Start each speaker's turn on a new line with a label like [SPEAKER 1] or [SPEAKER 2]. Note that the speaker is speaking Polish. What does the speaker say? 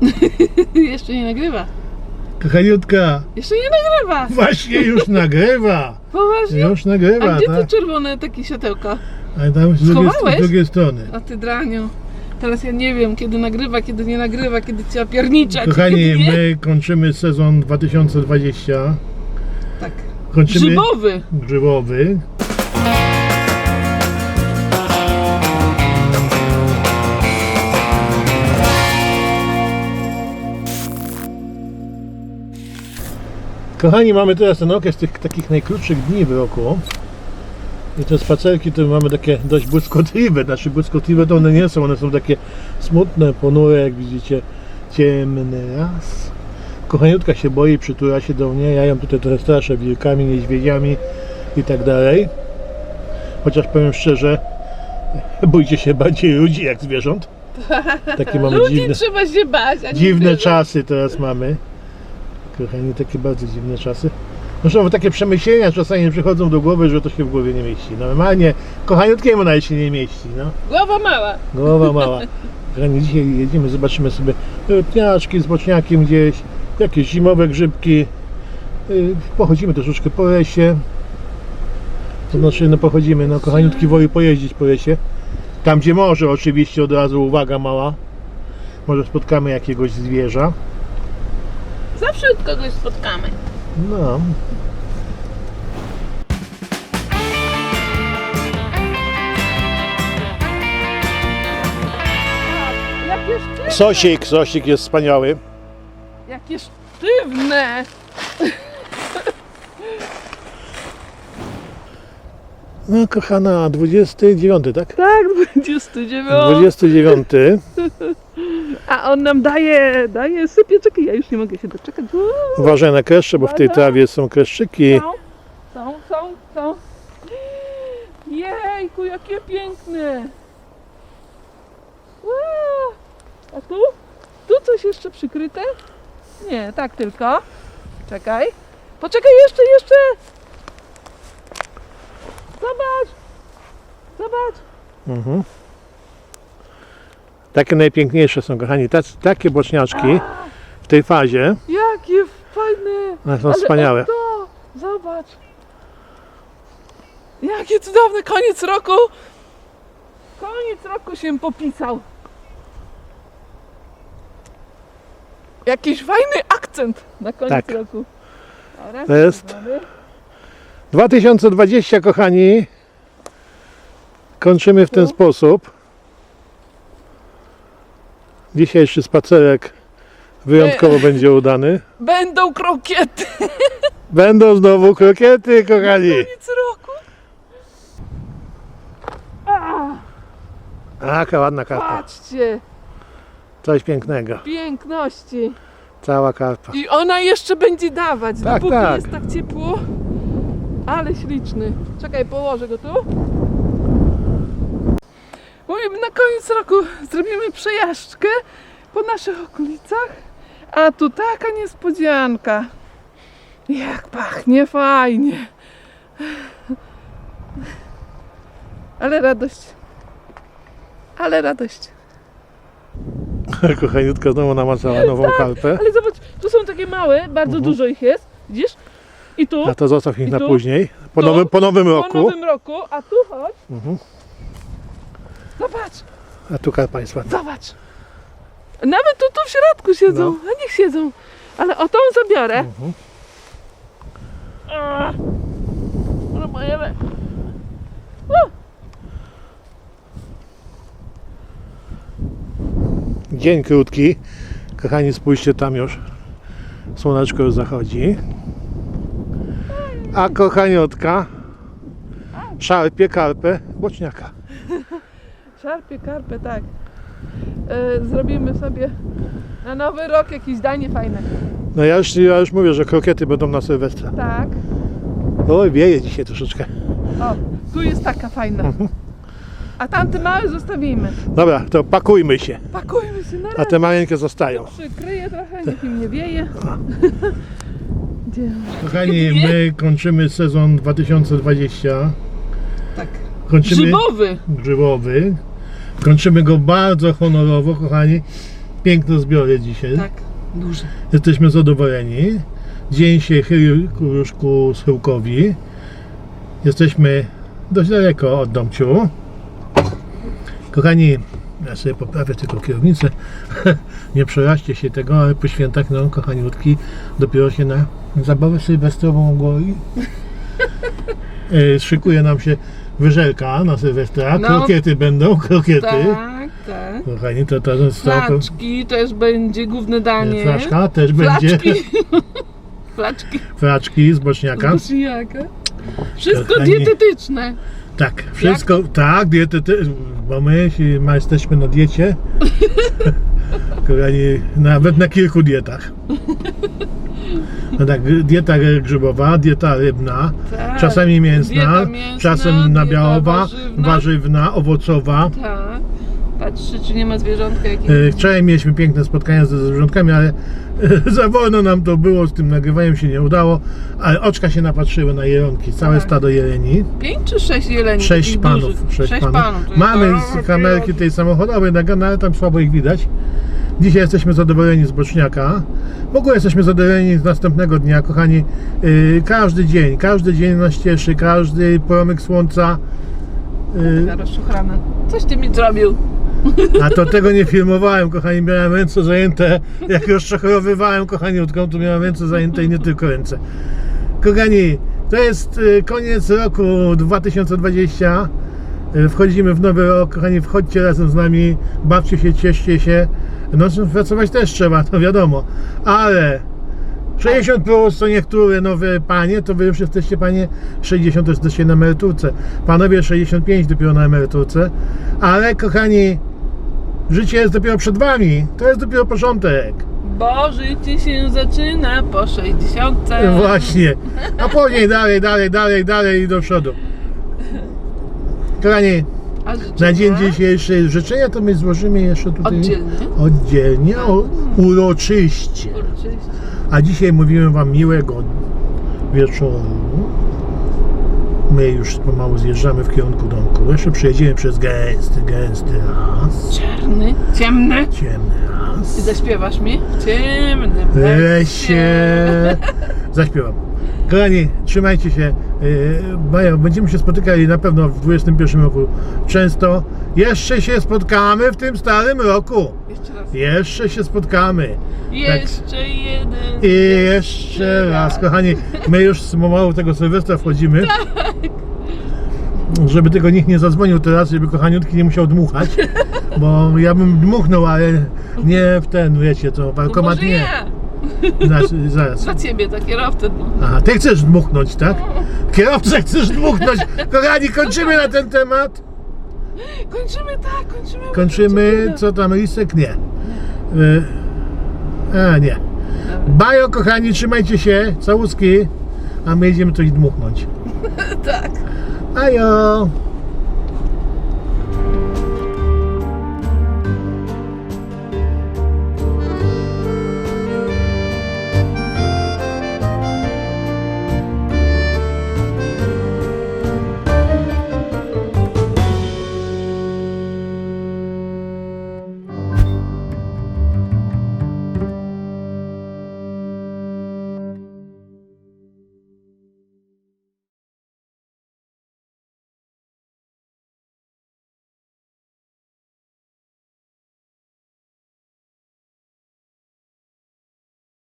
[SPEAKER 1] Jeszcze nie nagrywa.
[SPEAKER 2] Kochaniutka,
[SPEAKER 1] Jeszcze nie nagrywa.
[SPEAKER 2] właśnie już nagrywa.
[SPEAKER 1] Poważnie?
[SPEAKER 2] Już nagrywa,
[SPEAKER 1] A gdzie
[SPEAKER 2] tak?
[SPEAKER 1] te czerwone takie światełka?
[SPEAKER 2] Ale tam z drugiej,
[SPEAKER 1] Schowałeś?
[SPEAKER 2] z drugiej strony.
[SPEAKER 1] A ty draniu. Teraz ja nie wiem, kiedy nagrywa, kiedy nie nagrywa, kiedy trzeba pierniczać.
[SPEAKER 2] Kochani,
[SPEAKER 1] kiedy nie.
[SPEAKER 2] my kończymy sezon 2020.
[SPEAKER 1] Tak.
[SPEAKER 2] Kończymy
[SPEAKER 1] Grzybowy.
[SPEAKER 2] grzybowy. Kochani, mamy teraz ten okres tych takich najkrótszych dni w roku. I te spacerki to mamy takie dość błyskotliwe. Znaczy błyskotliwe to one nie są, one są takie smutne, ponure, jak widzicie, ciemny raz. Kochaniutka się boi, przytula się do mnie, ja ją tutaj trochę straszę wilkami, niedźwiedziami i tak dalej. Chociaż powiem szczerze, bójcie się bardziej ludzi jak zwierząt. Takie mamy
[SPEAKER 1] Ludzi
[SPEAKER 2] dziwne,
[SPEAKER 1] trzeba się bać,
[SPEAKER 2] dziwne
[SPEAKER 1] zwierząt.
[SPEAKER 2] czasy teraz mamy. Kochani, takie bardzo dziwne czasy. Zresztą bo takie przemyślenia czasami przychodzą do głowy, że to się w głowie nie mieści. Normalnie, kochaniutkiemu nawet się nie mieści. No.
[SPEAKER 1] Głowa mała.
[SPEAKER 2] Głowa mała. Kochani, dzisiaj jedziemy, zobaczymy sobie pniaczki z boczniakiem gdzieś, jakieś zimowe grzybki. Yy, Pochodzimy troszeczkę po lesie. To znaczy, no pochodzimy, no kochaniutki woli pojeździć po lesie. Tam gdzie może oczywiście od razu uwaga mała. Może spotkamy jakiegoś zwierza.
[SPEAKER 1] Zawsze kogoś spotkamy.
[SPEAKER 2] No.
[SPEAKER 1] Sztywne.
[SPEAKER 2] Sosik, sosik jest wspaniały.
[SPEAKER 1] Jakie sztywne.
[SPEAKER 2] No kochana, 29, tak?
[SPEAKER 1] Tak, 29.
[SPEAKER 2] 29.
[SPEAKER 1] A on nam daje, daje, sypie, czekaj, ja już nie mogę się doczekać. Uuu,
[SPEAKER 2] Uważaj na kleszcze, bo w tej trawie są kleszczyki.
[SPEAKER 1] Są, są, są, są. Jejku, jakie piękne. Wow. A tu? Tu coś jeszcze przykryte? Nie, tak tylko. Czekaj. Poczekaj jeszcze, jeszcze. Zobacz. Zobacz.
[SPEAKER 2] Mhm. Takie najpiękniejsze są, kochani. Takie boczniaczki w tej fazie
[SPEAKER 1] Jakie fajne.
[SPEAKER 2] one są
[SPEAKER 1] Ale
[SPEAKER 2] wspaniałe.
[SPEAKER 1] To, zobacz. Jakie cudowne, koniec roku. Koniec roku się popisał. Jakiś fajny akcent na koniec
[SPEAKER 2] Tak.
[SPEAKER 1] roku. Dobra,
[SPEAKER 2] To jest-
[SPEAKER 1] mamy.
[SPEAKER 2] 2020, kochani. Kończymy w ten sposób. Dzisiejszy spacerek wyjątkowo będzie udany.
[SPEAKER 1] Będą krokiety.
[SPEAKER 2] Będą znowu krokiety, kochani.
[SPEAKER 1] Koniec roku. A,
[SPEAKER 2] Jaka ładna karpa.
[SPEAKER 1] patrzcie,
[SPEAKER 2] Coś pięknego.
[SPEAKER 1] piękności.
[SPEAKER 2] Cała karpa.
[SPEAKER 1] I ona jeszcze będzie dawać,
[SPEAKER 2] Tak,
[SPEAKER 1] dopóki
[SPEAKER 2] tak.
[SPEAKER 1] jest tak ciepło. Ale śliczny. Czekaj, położę go tu. Mówimy, na koniec roku zrobimy przejażdżkę po naszych okolicach. A tu taka niespodzianka. Jak pachnie fajnie. Ale radość. Ale radość.
[SPEAKER 2] Kochaniutka znowu namacała nową karpę.
[SPEAKER 1] Ale zobacz, tu są takie małe, bardzo
[SPEAKER 2] Mhm.
[SPEAKER 1] dużo ich jest. Widzisz? I tu.
[SPEAKER 2] A to zostaw ich na
[SPEAKER 1] tu?
[SPEAKER 2] później. Po
[SPEAKER 1] Tu?
[SPEAKER 2] nowym, po nowym
[SPEAKER 1] Po
[SPEAKER 2] roku.
[SPEAKER 1] nowym roku, a tu chodź.
[SPEAKER 2] Mhm.
[SPEAKER 1] Zobacz,
[SPEAKER 2] A tu karpa jest ładna.
[SPEAKER 1] zobacz. Nawet tu, tu w środku siedzą,
[SPEAKER 2] No.
[SPEAKER 1] a niech siedzą. Ale o tą zabiorę.
[SPEAKER 2] Mhm.
[SPEAKER 1] A. Próbujemy.
[SPEAKER 2] Dzień krótki. Kochani, spójrzcie, tam już słoneczko już zachodzi. A kochaniutka szarpie karpę boczniaka.
[SPEAKER 1] Szarpie karpę, tak. E, zrobimy sobie na nowy rok jakieś danie fajne.
[SPEAKER 2] No ja już, ja już mówię, że krokiety będą na Sylwestra.
[SPEAKER 1] Tak.
[SPEAKER 2] Oj, wieje dzisiaj troszeczkę.
[SPEAKER 1] O, tu jest taka fajna. A tamte małe zostawimy.
[SPEAKER 2] Dobra, to pakujmy się.
[SPEAKER 1] Pakujmy się na
[SPEAKER 2] A
[SPEAKER 1] raz.
[SPEAKER 2] te maleńkie zostają.
[SPEAKER 1] Przykryję trochę, niech im nie wieje. Gdzie?
[SPEAKER 2] Kochani, my kończymy sezon 2020.
[SPEAKER 1] Tak.
[SPEAKER 2] Kończymy
[SPEAKER 1] Grzybowy.
[SPEAKER 2] grzybowy. Kończymy go bardzo honorowo, kochani. Piękne zbiory dzisiaj.
[SPEAKER 1] Tak, duże.
[SPEAKER 2] Jesteśmy zadowoleni. Dzień się chylił ku- już ku schyłkowi. Jesteśmy dość daleko od domciu. Kochani, ja sobie poprawię tylko kierownicę. Nie przeraźcie się tego, ale po świętach, no kochaniutki, dopiero się na zabawę sylwestrową goi. E, Szykuje nam się wyżelka na Sylwestra.
[SPEAKER 1] No.
[SPEAKER 2] Krokiety będą, krokiety.
[SPEAKER 1] Tak, tak.
[SPEAKER 2] Kochani, to to jest to,
[SPEAKER 1] Flaczki też będzie główne danie.
[SPEAKER 2] Flaszka też będzie.
[SPEAKER 1] Flaczki. Flaczki
[SPEAKER 2] Flaczki z boczniaka.
[SPEAKER 1] z bosiaka. Wszystko
[SPEAKER 2] Kochani.
[SPEAKER 1] dietetyczne.
[SPEAKER 2] Tak, wszystko, tak, diety, bo my ma, jesteśmy na diecie. Kochani, nawet na kilku dietach. No tak, dieta grzybowa, dieta rybna,
[SPEAKER 1] Tak.
[SPEAKER 2] czasami mięsna,
[SPEAKER 1] Dieta mięsna,
[SPEAKER 2] czasem
[SPEAKER 1] dieta
[SPEAKER 2] nabiałowa,
[SPEAKER 1] warzywna.
[SPEAKER 2] warzywna, owocowa.
[SPEAKER 1] Tak. Patrzcie, czy nie ma zwierzątka jakiegoś.
[SPEAKER 2] E, Wczoraj mieliśmy piękne spotkania ze zwierzątkami, ale e, za wolno nam to było, z tym nagrywaniem się nie udało, ale oczka się napatrzyły na jeronki, całe
[SPEAKER 1] Tak.
[SPEAKER 2] stado jeleni.
[SPEAKER 1] Pięć czy sześć jeleni?
[SPEAKER 2] Sześć
[SPEAKER 1] takich
[SPEAKER 2] panów.
[SPEAKER 1] dużych?
[SPEAKER 2] Sześć, panów.
[SPEAKER 1] panów. to jest
[SPEAKER 2] Mamy z kamerki tej samochodowej, na- no, ale tam słabo ich widać. Dzisiaj jesteśmy zadowoleni z boczniaka. W ogóle jesteśmy zadowoleni z następnego dnia, kochani. Yy, każdy dzień, każdy dzień nas cieszy, każdy promyk słońca. Yy.
[SPEAKER 1] Coś ty mi zrobił.
[SPEAKER 2] a to tego nie filmowałem, kochani. Miałem ręce zajęte, jak rozczochrowywałem kochaniutką, to miałem ręce zajęte i nie tylko ręce. Kochani, to jest y, koniec roku 2020. Y, Wchodzimy w nowy rok. Kochani, wchodźcie razem z nami, bawcie się, cieszcie się. No, pracować też trzeba, to wiadomo, ale 60 plus to niektóre nowe panie, to wy już jesteście panie 60 to jesteście na emeryturce. Panowie 65 dopiero na emeryturce. Ale kochani, życie jest dopiero przed wami. To jest dopiero początek.
[SPEAKER 1] Bo życie się zaczyna po 60.
[SPEAKER 2] Właśnie. A później dalej, dalej, dalej, dalej i do przodu. Kochani? Na dzień dzisiejszy życzenia to my złożymy jeszcze tutaj
[SPEAKER 1] Oddzielnie.
[SPEAKER 2] oddzielnie, o, uroczyście. A dzisiaj mówimy Wam miłego wieczoru. My już pomału zjeżdżamy w kierunku domku. Jeszcze przejedziemy przez gęsty, gęsty las.
[SPEAKER 1] Czarny, ciemny.
[SPEAKER 2] Ciemny
[SPEAKER 1] Ty
[SPEAKER 2] las.
[SPEAKER 1] zaśpiewasz mi? W ciemnym
[SPEAKER 2] Lesie. Zaśpiewam. Kochani, trzymajcie się. Yy, Maja, Będziemy się spotykali na pewno w 21 roku często. Jeszcze się spotkamy w tym starym roku.
[SPEAKER 1] Jeszcze raz.
[SPEAKER 2] Jeszcze się spotkamy.
[SPEAKER 1] Jeszcze jeden.
[SPEAKER 2] I jeszcze raz, kochani, my już z pomału tego Sylwestra wchodzimy. Żeby tylko nikt nie zadzwonił teraz, żeby kochaniutki nie musiał dmuchać. Bo ja bym dmuchnął, ale nie w ten, wiecie co,
[SPEAKER 1] No
[SPEAKER 2] bankomat
[SPEAKER 1] może
[SPEAKER 2] nie.
[SPEAKER 1] ja.
[SPEAKER 2] Znaczy, zaraz.
[SPEAKER 1] Za ciebie, za kierowcę. No.
[SPEAKER 2] Aha, ty chcesz dmuchnąć, tak? Kierowcę chcesz dmuchnąć. Kochani, kończymy na ten temat.
[SPEAKER 1] Kończymy tak, kończymy.
[SPEAKER 2] Kończymy, co tam, lisek? Nie. Y, A, nie. Bajo, kochani, trzymajcie się, całuski, a my jedziemy coś dmuchnąć.
[SPEAKER 1] Tak.
[SPEAKER 2] Ajo!